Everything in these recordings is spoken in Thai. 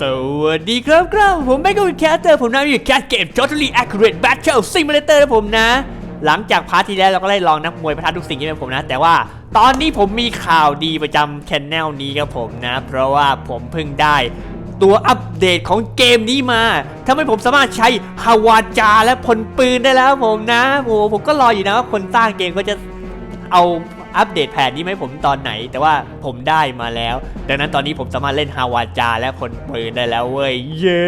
สวัสดีครับครับผมแม็กกับแคสเตอร์ผมนะอยู่แคสเกม Totally Accurate Battle Simulator นะผมนะ หลังจากพาร์ทที่แล้วเราก็ได้ลองนักมวยประทะทุกสิ่งที่เป็นผมนะ แต่ว่าตอนนี้ผมมีข่าวดีประจำแคนแนลนี้ครับผมนะ เพราะว่าผมเพิ่งได้ตัวอัปเดตของเกมนี้มาทำให้ผมสามารถใช้ฮาวาจาและพลปืนได้แล้วผมนะโอ้โหผมก็รออยู่นะว่าคนสร้างเกมก็จะเอา อัปเดตแผนนี้ไหมผมตอนไหน แต่ว่าผมได้มาแล้ว ดังนั้นตอนนี้ผมสามารถเล่นฮาวาจาและพลปืนได้แล้วเว้ยเย้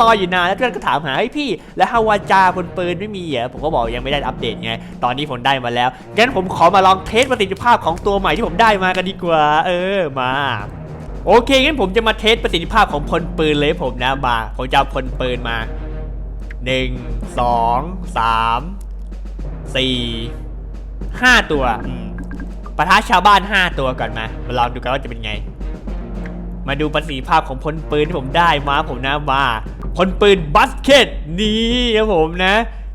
รออยู่นานแล้วเพื่อนก็ถามหาไอ้พี่ แล้วฮาวาจาพลปืนไม่มีเหรอผมก็บอกยังไม่ได้อัปเดตไง ตอนนี้ผมได้มาแล้วงั้นผมขอมาลองเทสประสิทธิภาพของตัวใหม่ที่ผมได้มากันดีกว่า เออมาโอเคงั้นผมจะมาเทสประสิทธิภาพของพลปืนเลยผมนะมาผมจะเอาพลปืนมาหนึ่งสองสามสี่ห้าตัว อืมปะทะชาวบ้านห้าตัวก่อนมา มาลองดูกันว่าจะเป็นไง มาดูประสิทธิภาพของพลปืนที่ผมได้มาผมนะมาพลปืนบัสเกตนี่ครับผมนะ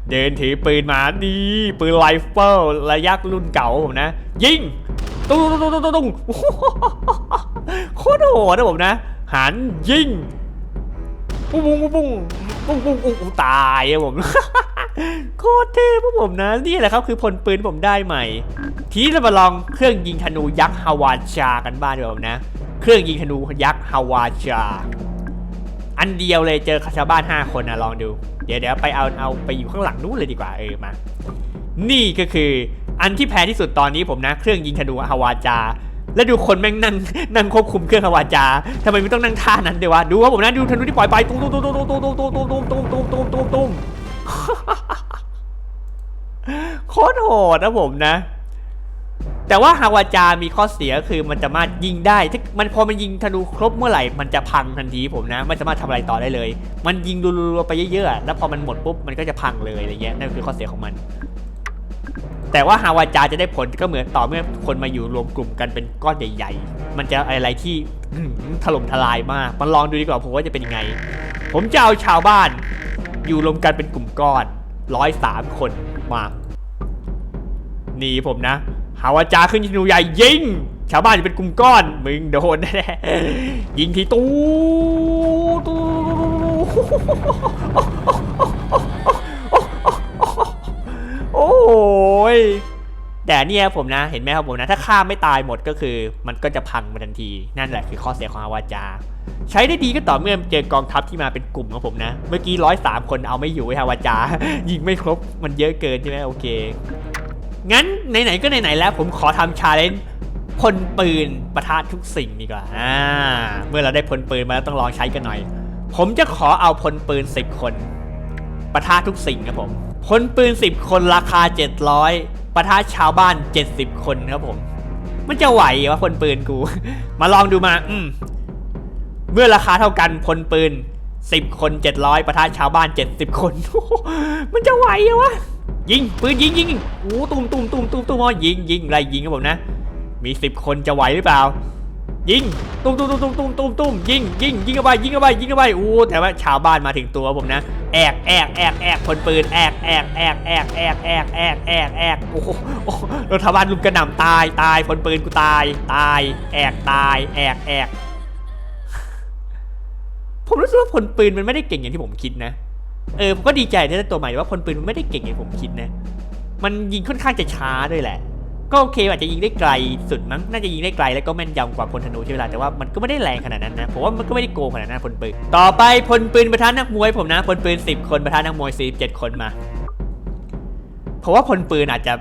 เดินถือปืนมานี่ปืนไรเฟิลระยะรุ่นเก่าผมนะ ยิงตรงตุ้งตุ้งตุ้งตุ้งโคตรโหดนะผมนะ หันยิงปุ้งปุ้งปุ้ง ปุ้งปุ้งปุ้งปุ้งตายอะผม โคตรเท่พวกผมนะ นี่แหละครับคือพลปืนผมได้ใหม่ ทีนี้เรามาลองเครื่องยิงธนูยักษ์ฮาวาชากันบ้างดีกว่าผมนะ เครื่องยิงธนูยักษ์ฮาวาชา อันเดียวเลยเจอชาวบ้าน 5 คนนะลองดู เดี๋ยวเดี๋ยวไปเอาเอาไปอยู่ข้างหลังนู้นเลยดีกว่าเออมา นี่ก็คืออันที่แพ้ที่สุดตอนนี้ผมนะ เครื่องยิงธนูฮาวาจา แล้วดูคนแม่งนั่งนั่งควบคุมเครื่องฮาวาจาทำไมไม่ต้องนั่งท่านั้นเดี๋ยววะดูว่าผมนะดูธนูที่ปล่อยไปตุ้มตุ้มตุ้มตุ้มตุ้มตุ้มตุ้มตุ้มตุ้มตุ้มตุ้มตุ้มตุ้มตุ้มตุ้มโคตรโหดนะผมนะ แต่ว่าฮาวาจามีข้อเสียคือมันจะสามายิงได้ถ้ามันพอมันยิงธนูครบเมื่อไหร่มันจะพังทันทีผมนะไม่สามารถทำอะไรต่อได้เลย มันยิงรัวๆไปเยอะๆแล้วพอมันหมดปุ๊บมันก็จะพังเลยอะไรเงี้ยนั่นคือข้อเสียของมัน แต่ว่าฮาวาจาจะได้ผลก็เหมือนต่อเมื่อคนมาอยู่รวมกลุ่มกันเป็นก้อนใหญ่ๆ มันจะอะไรที่ถล่มทลายมากมันลองดูดีกว่าผมว่าจะเป็นยังไง ผมจะเอาชาวบ้านอยู่รวมกันเป็นกลุ่มก้อนร้อยสามคนมาหนีผมนะหาวาจาขึ้นยิงธนูใหญ่ยิง ชาวบ้านจะเป็นกลุ่มก้อน มึงโดนแน่ๆยิงทีตู้ตู้ ยแต่เนี่ยผมนะเห็นไหมครับผมนะถ้าฆ่าไม่ตายหมดก็คือ มันก็จะพังมาทันทีนั่นแหละคือข้อเสียของอาวาจา ใช้ได้ดีก็ต่อเมื่อเจอกองทัพที่มาเป็นกลุ่มของผมนะ เมื่อกี้ร้อยสามคนเอาไม่อยู่ไอ้ฮาวาจา ยิงไม่ครบมันเยอะเกินใช่ไหมโอเค งั้นไหนๆก็ไหนๆแล้วผมขอทำชาเลนจ์พลปืนประทะทุกสิ่งดีกว่าอ่า เมื่อเราได้พลปืนมาแล้วต้องลองใช้กันหน่อย ผมจะขอเอาพลปืน10คนประทะทุกสิ่งครับผม พลปืน 10 คนราคา 700ประทะชาวบ้าน 70 คนครับผม มันจะไหววะพลปืนกู มาลองดูมา อืมเมื่อราคาเท่ากันพลปืน 10 คน 700ประทะชาวบ้าน 70 คน มันจะไหวเหรอวะยิงปืนยิงยิงโอ้ตุ้มตุ้มตุ้มตุ้มตุ้มอ๋อยิงยิงไรยิงครับผมนะ มีสิบคนจะไหวหรือเปล่า ยิงตุ้มตุ้มตุ้มตุ้มตุ้มตุ้มตุ้มยิงยิงยิงเข้าไปยิงเข้าไปยิงเข้าไปโอ้แต่ว่าชาวบ้านมาถึงตัวผมนะแอกแอกแอกแอกคนปืนแอกแอกแอกแอกแอกแอกแอกแอกแอกโอ้โหโอ้โหรถชาวบ้านลุมกระหน่ำตายตายคนปืนกูตายตายแอกตายแอกแอกผมรู้สึกว่าพลปืนมันไม่ได้เก่งอย่างที่ผมคิดนะ เออผมก็ดีใจที่ได้ตัวใหม่แต่ว่าพลปืนมันไม่ได้เก่งอย่างผมคิดนะ มันยิงค่อนข้างจะช้าด้วยแหละ ก็โอเคอาจจะยิงได้ไกลสุดมั้งน่าจะยิงได้ไกลแล้วก็แม่นยำกว่าพลธนูใช่ไหมล่ะแต่ว่ามันก็ไม่ได้แรงขนาดนั้นนะผมว่ามันก็ไม่ได้โกงขนาดนั้นพลปืนต่อไปพลปืนประธานนักมวยผมนะพลปืน 10 คนประธานนักมวย47คนมาเพราะว่าพลปืนอาจจะ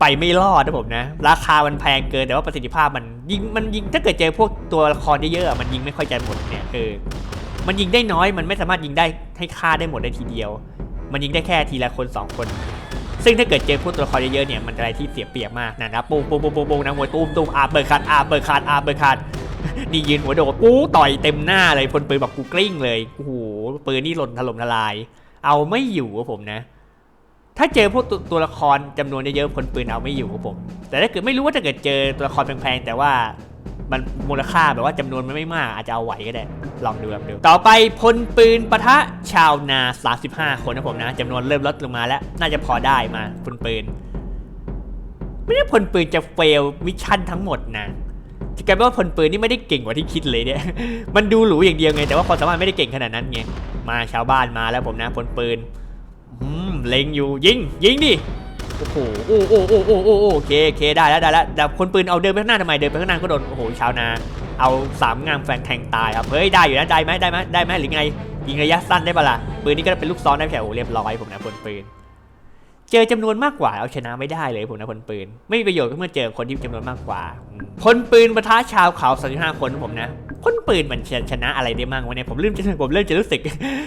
ไปไม่รอดนะผมนะ ราคามันแพงเกินแต่ว่าประสิทธิภาพมันยิงมันยิงถ้าเกิดเจอพวกตัวละครเยอะๆมันยิงไม่ค่อยจะหมดเนี่ยเออมันยิงได้น้อยมันไม่สามารถยิงได้ให้ฆ่าได้หมดได้ทีเดียว มันยิงได้แค่ทีละคนสองคน ซึ่งถ้าเกิดเจอพวกตัวละครเยอะๆเนี่ยมันอะไรที่เสียเปรียบมากนะนะปูปูปูปูปูนะมวยตุ้มตุ้มอาเบิร์คัดอาเบิร์คัดอาเบิร์คัดนี่ยืนหัวโดดปูต่อยเต็มหน้าเลยพลปืนแบบกูกลิ้งเลยโอ้โหปืนนี่หล่นถล่มทลาย เอาไม่อยู่ครับผมนะ ถ้าเจอพวกตัวละครจำนวนเยอะๆพลปืนเอาไม่อยู่ครับผม แต่ถ้าเกิดไม่รู้ว่าถ้าเกิดเจอตัวละครแพงๆแต่ว่า มันมูลค่าแบบว่าจำนวนมันไม่มากอาจจะเอาไหวก็ได้ ลองดูลองดูต่อไปพลปืนปะทะชาวนา 35 คนนะผมนะจำนวนเริ่มลดลงมาแล้ว น่าจะพอได้มาพลปืน ไม่ได้พลปืนจะเฟลมิชชั่นทั้งหมดนะจะกลายเป็นว่าพลปืนนี่ไม่ได้เก่งกว่าที่คิดเลยเนี่ย มันดูหรูอย่างเดียวไง แต่ว่าความสามารถไม่ได้เก่งขนาดนั้นไง มาชาวบ้านมาแล้วผมนะพลปืนเล็งอยู่ยิงยิงดิ โอ้โหโอ้โอ้โอ้โอ้โอ้โอเคโอเคได้แล้วได้แล้วแต่คนปืนเอาเดินไปข้างหน้าทำไมเดินไปข้างหน้าก็โดนโอ้โหชาวนา เอาสามงามแฟนแทงตายครับเฮ้ยได้อยู่นะได้ไหมได้ไหมได้ไหมหรือไงยิงระยะสั้นได้ปะล่ะปืนนี้ก็เป็นลูกซ้อนได้แค่โอ้เรียบร้อยผมนะพลปืน เจอจำนวนมากกว่าเอาชนะไม่ได้เลยผมนะพลปืน ไม่มีประโยชน์เมื่อเจอคนที่จำนวนมากกว่าอืมพลปืนประทะชาวเขา35คนผมนะ พลปืนมันชนะอะไรได้มั่งวะเนี่ยผมเริ่มจะผมเริ่มจะรู้สึก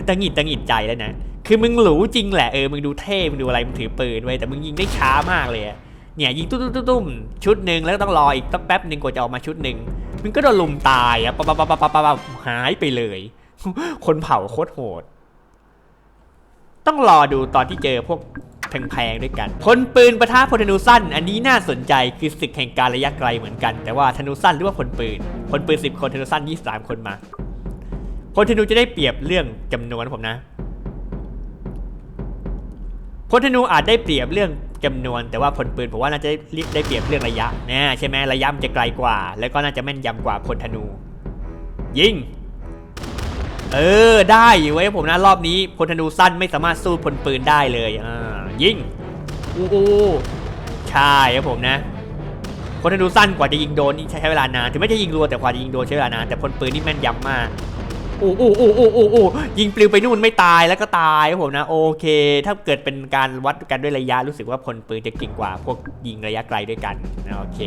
ตังหิดตังหิดใจแล้วนะคือมึงหรูจริงแหละเออมึงดูเท่มึงดูอะไรมึงถือปืนไว้แต่มึงยิงได้ช้ามากเลยเนี่ยยิงตุ้มตุ้มตุ้มตุ้มชุดหนึ่งแล้วต้องรออีกตั้งแป๊บหนึ่งกว่าจะออกมาชุดหนึ่งมึงก็โดนลุมตายอะปั๊บปั๊บปั๊บปั๊บปั๊บปั๊บหายไปเลย คนเผาโคตรโหด ต้องรอดูตอนที่เจอพวก แพงๆด้วยกัน พลปืนประทะพลธนูสั้น อันนี้น่าสนใจคือศึกแห่งการระยะไกลเหมือนกัน แต่ว่าธนูสั้นหรือว่าพลปืน พลปืน 10 คนธนูสั้น 23 คนมา พลธนูจะได้เปรียบเรื่องจำนวนผมนะ พลธนูอาจได้เปรียบเรื่องจำนวน แต่ว่าพลปืนผมว่าน่าจะได้เปรียบเรื่องระยะนะใช่ไหมระยะมันจะไกลกว่า แล้วก็น่าจะแม่นยำกว่าพลธนู ยิงเออได้อยู่ไว้ผมนะรอบนี้พลธนูสั้นไม่สามารถสู้พลปืนได้เลยอ่า ยิงอู้อู้ใช่ครับผมนะพลธนูสั้นกว่าจะยิงโดนนี่ใช้เวลานานถึงไม่จะยิงรัวแต่กว่าจะยิงโดนใช้เวลานานแต่พลปืนนี่แม่นยำมากอู้อู้อู้อู้อู้อู้ยิงปลิวไปนู่นไม่ตายแล้วก็ตายครับผมนะ โอเค ถ้าเกิดเป็นการวัดกันด้วยระยะรู้สึกว่าพลปืนจะเก่งกว่า พวกยิงระยะไกลด้วยกันโอเค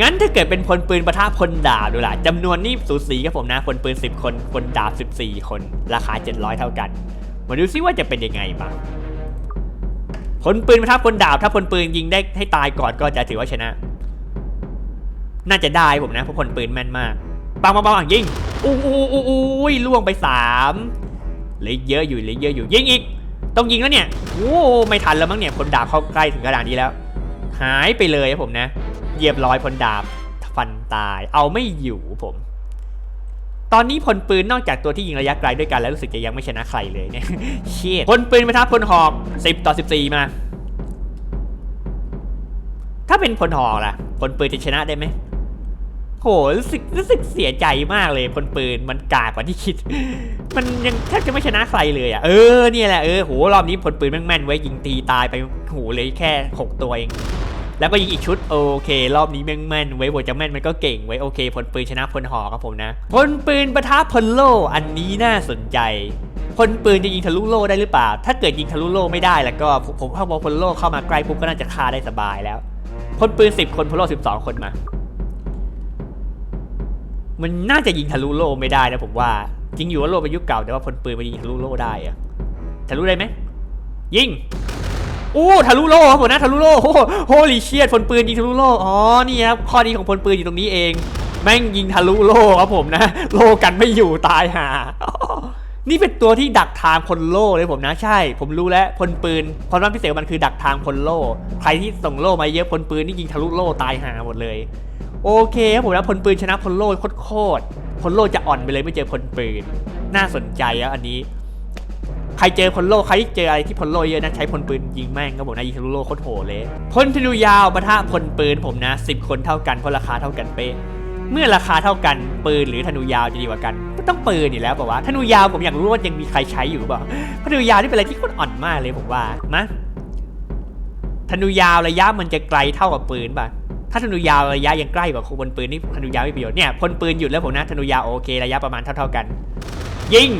งั้นถ้าเกิดเป็นพลปืนปะทะพลดาบดูล่ะจำนวนนี่สูสีครับผมนะพลปืน 10 คนพลดาบ 14 คน ราคา 700 เท่ากันมาดูซิว่าจะเป็นยังไงบ้าง พลปืนปะทะพลดาบ ถ้าพลปืนยิงได้ให้ตายก่อนก็จะถือว่าชนะ น่าจะได้ผมนะเพราะพลปืนแม่นมากปังปังปังยิงอู้อู้อู้อู้ยล่วงไปสามเลยเยอะอยู่เลยเยอะอยู่ยิงอีก ต้องยิงแล้วเนี่ยโอ้ไม่ทันแล้วมั้งเนี่ยพลดาบเข้าใกล้ถึงขนาดนี้แล้ว หายไปเลยครับผมนะเหยียบร้อยพลดาบฟันตาย เอาไม่อยู่ผม ตอนนี้พลปืนนอกจากตัวที่ยิงระยะไกลด้วยกันแล้วรู้สึกจะยังไม่ชนะใครเลยเนี่ยเชี่ยพลปืนไปทับพลหอก 10 ต่อ 14 มา ถ้าเป็นพลหอกล่ะพลปืนจะชนะได้ไหมโหรู้สึกรู้สึกเสียใจมากเลยพลปืนมันกากกว่าที่คิด มันยังแทบจะไม่ชนะใครเลยอะเออเนี่ยแหละเออโหรอบนี้พลปืนแม่งแม่นไว้ยิงตีตายไปโหเลยแค่ 6 ตัวเอง แล้วก็ยิงอีกชุดโอเค รอบนี้แม่งแม่นไว้ยบทจะแม่นมันก็เก่งไว้โอเคพลปืนชนะพลหอกครับผมนะพลปืนปะทะพลโลอันนี้น่าสนใจพลปืนจะยิงทะลุโล่ได้หรือเปล่า ถ้าเกิดยิงทะลุโล่ไม่ได้แล้วก็ผมถ้าพอพลโล่เข้ามาใกล้ปุ๊บก็น่าจะฆ่าได้สบายแล้วพลปืน10 คนพลโล่12 คนมา มันน่าจะยิงทะลุโลไม่ได้นะผมว่าจริงอยู่ว่าโลเป็นยุคเก่าแต่ว่าพลปืนมันยิงทะลุโลได้อะทะลุได้ไหมยิง อู้ทะลุโล่ครับผมนะทะลุโล่โอ้โหลีเชียดพลปืนยิงทะลุโล่อ๋อนี่ครับข้อดีของพลปืนอยู่ตรงนี้เอง แม่งยิงทะลุโล่ครับผมนะ โล่กันไม่อยู่ตายห่านี่เป็นตัวที่ดักทางพลโล่เลยผมนะใช่ ผมรู้แล้วพลปืนความสามารถพิเศษมันคือดักทางพลโล่ใครที่ส่งโล่มาเยอะพลปืนนี่ยิงทะลุโล่ตายห่าหมดเลย โอเคครับผมนะพลปืนชนะพลโล่โคตรพลโล่จะอ่อนไปเลยไม่เจอพลปืน น่าสนใจอะอันนี้ ครเจอพลโลใครที่เจออะไรที่พลโลเยอะนะใช้พลปืนยิงแม่งครับผมนะยิงทะลุโลโคตรโหเลยพลธนูยาวปะทะพลปืนผมนะ 10 คนเท่ากันเพราะราคาเท่ากันเป๊ะเมื่อราคาเท่ากันปืนหรือธนูยาวจะดีกว่ากันก็ต้องปืนอยู่แล้วเปล่าวะธนูยาวผมอยากรู้ว่ายังมีใครใช้อยู่เปล่าธนูยาวนี่เป็นอะไรที่โคตรอ่อนมากเลยผมว่ามาธนูยาวระยะมันจะไกลเท่ากับปืนป่ะถ้าธนูยาวระยะยังใกล้กว่าบนปืนนี่ธนูยาวไม่ประโยชน์เนี่ยพลปืนหยุดแล้วผมนะธนูยาวโอเคระยะประมาณเท่าๆกัน ยิง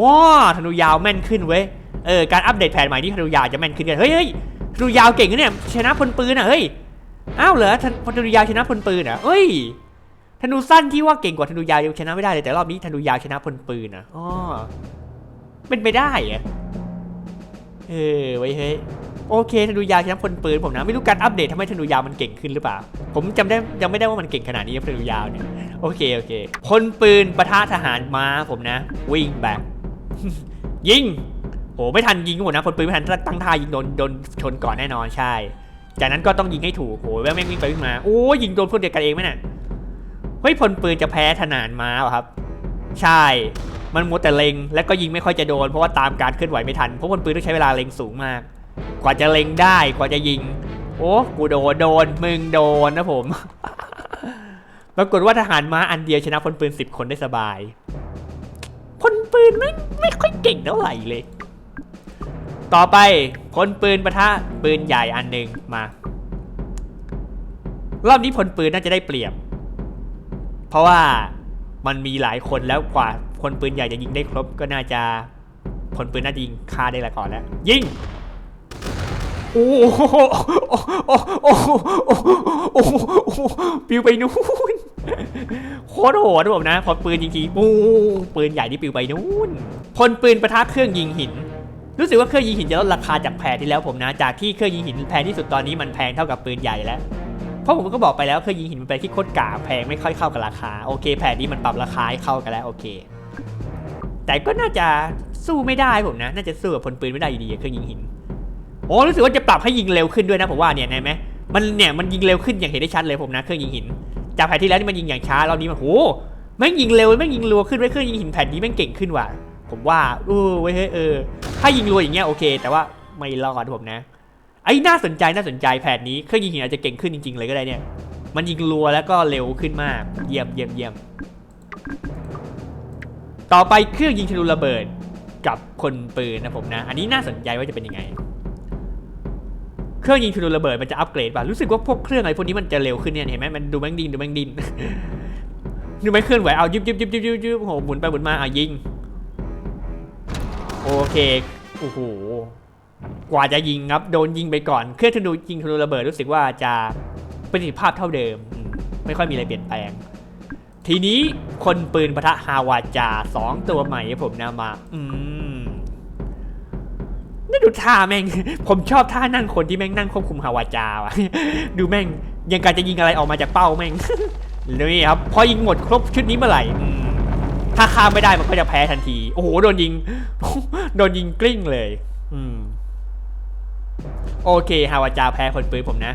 ว้าธนูยาวแม่นขึ้นเว้ย เออ การอัปเดตแผนใหม่ที่ธนูยาวจะแม่นขึ้นกันเฮ้ยเฮ้ยธนูยาวเก่งนะเนี่ย ชนะพลปืนอะ เฮ้ย อ้าวเหรอธนธนูยาวชนะพลปืนอะเอ้ย ธนูสั้นที่ว่าเก่งกว่าธนูยาวยังชนะไม่ได้เลย แต่รอบนี้ธนูยาวชนะพลปืนอะอ๋อเป็นไปได้เอะเออ ไว้ยเฮ้ยโอเคธนูยาวชนะพลปืนผมนะไม่รู้การอัปเดตทำให้ธนูยาวมันเก่งขึ้นหรือเปล่า ผมจำได้ยังไม่ได้ว่ามันเก่งขนาดนี้ธนูยาวเนี่ยโอเคโอเคพลปืนปะทะทหารม้าผมนะ วิ่งแบก ยิงโหไม่ทันยิงหมดนะพลปืนไม่ทันตั้งท่ายิงโดนโดนชนก่อนแน่นอนใช่ จากนั้นก็ต้องยิงให้ถูกโหแม่งแม่งวิ่งไปวิ่งมาโอ้ยิงโดนพวกเดียวกันเองไหมเนี่ยเฮ้ยพลปืนจะแพ้ทหารม้าเหรอครับ ใช่ มันมัวแต่เล็งแล้วก็ยิงไม่ค่อยจะโดน เพราะว่าตามการเคลื่อนไหวไม่ทันเพราะพลปืนต้องใช้เวลาเล็งสูงมาก กว่าจะเล็งได้กว่าจะยิง โอ้กูโดนโดนมึงโดนนะผมปรากฏว่าทหารม้าอันเดียวชนะพลปืนสิบคนได้สบาย นไม่ไม่ค่อยเก่งเท่าไหร่เลย ต่อไปพลปืนปะทะปืนใหญ่อันหนึ่งมา รอบนี้พลปืนน่าจะได้เปรียบ เพราะว่ามันมีหลายคนแล้วกว่าพลปืนใหญ่จะยิงได้ครบก็น่าจะพลปืนน่าจะยิงฆ่าได้ละก่อนแล้ว ยิงโอ้โหโอ้โหโอ้โหโอ้โหโอ้โหโอ้โหปิวไปนู่น โคตรโหดนะผมนะ พอปืนยิงทีปูปืนใหญ่ที่ปิวไปนู่นพลปืนประทัเครื่องยิงหิน รู้สึกว่าเครื่องยิงหินจะลดราคาจากแพรที่แล้วผมนะ จากที่เครื่องยิงหินแพงที่สุดตอนนี้มันแพงเท่ากับปืนใหญ่แล้ว เพราะผมก็บอกไปแล้วเครื่องยิงหินมันเป็นที่โคตรกาแพงไม่ค่อยเข้ากับราคา โอเคแผนนี้มันปรับราคาให้เข้ากันแล้วโอเค แต่ก็น่าจะสู้ไม่ได้ผมนะ น่าจะสู้กับพลปืนไม่ได้อยู่ดีเครื่องยิงหิน โอ้รู้สึกว่าจะปรับให้ยิงเร็วขึ้นด้วยนะผมว่าเนี่ยเห็นไหมมันเนี่ยมันยิงเร็วขึ้นอย่างเห็นได้ชัดเลยผมนะเครื่องยิงหิน จากแผนที่แล้วนี่มันยิงอย่างช้ารอบนี้มันโหแม่งยิงเร็วแม่งยิงรัวขึ้นไว้ยเครื่องยิงหินแผ่นนี้แม่งเก่งขึ้นว่ะ ผมว่าเออเว้ยเฮ้ยเออ ถ้ายิงรัวอย่างเงี้ยโอเค แต่ว่าไม่รอดผมนะไอ้น่าสนใจน่าสนใจแผนนี้เครื่องยิงหินอาจจะเก่งขึ้นจริงๆเลยก็ได้เนี่ย มันยิงรัวแล้วก็เร็วขึ้นมากเยี่ยมเยี่ยมเยี่ยมต่อไปเครื่องยิงธนูระเบิดกับคนปืนนะผมนะ อันนี้น่าสนใจว่าจะเป็นยังไง เครื่องยิงธนูระเบิดมันจะอัปเกรดป่ะ รู้สึกว่าพวกเครื่องอะไรพวกนี้มันจะเร็วขึ้นเนี่ย เห็นไหมมันดูแม่งดินดูแม่งดินดูแม่งเคลื่อนไหว เอายิบยิบยิบยิบยิบยิบโอ้โหหมุนไปหมุนมาอะยิง โอเคโอ้โหกว่าจะยิงครับ โดนยิงไปก่อน เครื่องธนูยิงธนูระเบิดรู้สึกว่าจะประสิทธิภาพเท่าเดิม ไม่ค่อยมีอะไรเปลี่ยนแปลง ทีนี้คนปืนปะทะฮาวาจาสองตัวใหม่ผมนำมา อืม นี่ดูท่าแม่ง ผมชอบท่านั่งคนที่แม่งนั่งควบคุมฮาวาจาวะดูแม่งยังการจะยิงอะไรออกมาจากเป้าแม่งนี่ครับพอยิงหมดครบชุดนี้เมื่อไหร่ถ้าข้ามไม่ได้มันก็จะแพ้ทันที โอ้โหโดนยิง โดนยิงกลิ้งเลย อืม โอเคฮาวาจาแพ้คนปืนผมนะ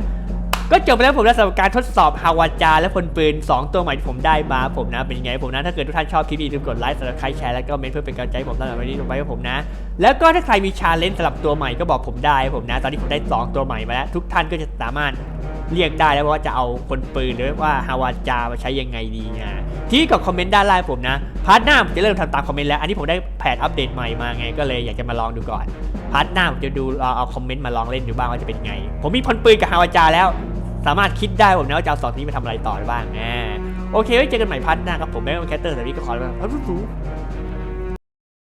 ก็จบไปแล้วผมนะสำหรับการทดสอบฮาวาจาและพลปืน 2 ตัวใหม่ที่ผมได้มาผมนะ เป็นยังไงผมนะ ถ้าเกิดทุกท่านชอบคลิปนี้อย่าลืมกดไลค์สำหรับใครแชร์แล้วก็เมนเพื่อเป็นกำลังใจผมสำหรับวันนี้ลงไปกับผมนะแล้วก็ถ้าใครมีชาเลนจ์สำหรับตัวใหม่ก็บอกผมได้ผมนะ ตอนนี้ผมได้ 2 ตัวใหม่มาแล้ว ทุกท่านก็จะสามารถเรียกได้แล้วว่าจะเอาพลปืนหรือว่าฮาวาจามาใช้ยังไงดีนะที่กับคอมเมนต์ด้านล่างผมนะ พาร์ทหน้าผมจะเริ่มทำตามคอมเมนต์แล้ว อันนี้ผมได้แผนอัปเดตใหม่มาไงก็เลยอยากจะมาลองดูก่อน พาร์ทหน้าผมจะดูเอาเอาคอมเมนต์มาลองเล่นดูบ้างว่าจะเป็นไง ผมมีพลปืนกับฮาวาจาแล้ว สามารถคิดได้ผมนะว่าจะเอาสองนี้ไปทำอะไรต่อได้บ้างอ่าโอเคไว้เจอกันใหม่พาร์ทหน้าครับผมแม่แคสเตอร์สวัสดีก็ขอลาไปแล้ว